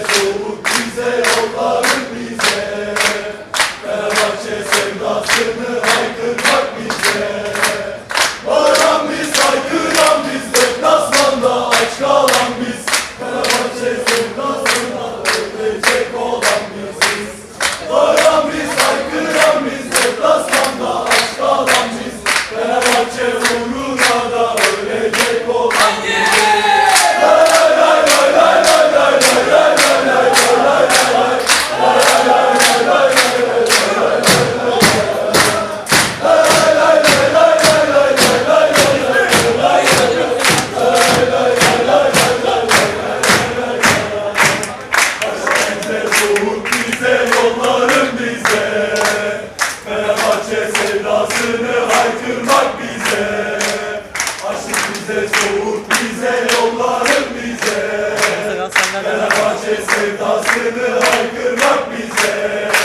soğuk bize yolların bize. Fenerbahçe sevdasını haykırmak bize. Bağıran biz haykıran biz deplasmanda aç kalan biz. Fenerbahçe sevdasına ölecek olan biziz. Bağıran biz haykıran biz deplasmanda aç kalan biz. Fenerbahçe uğru Fenerbahçe sevdasını aykırmak bize.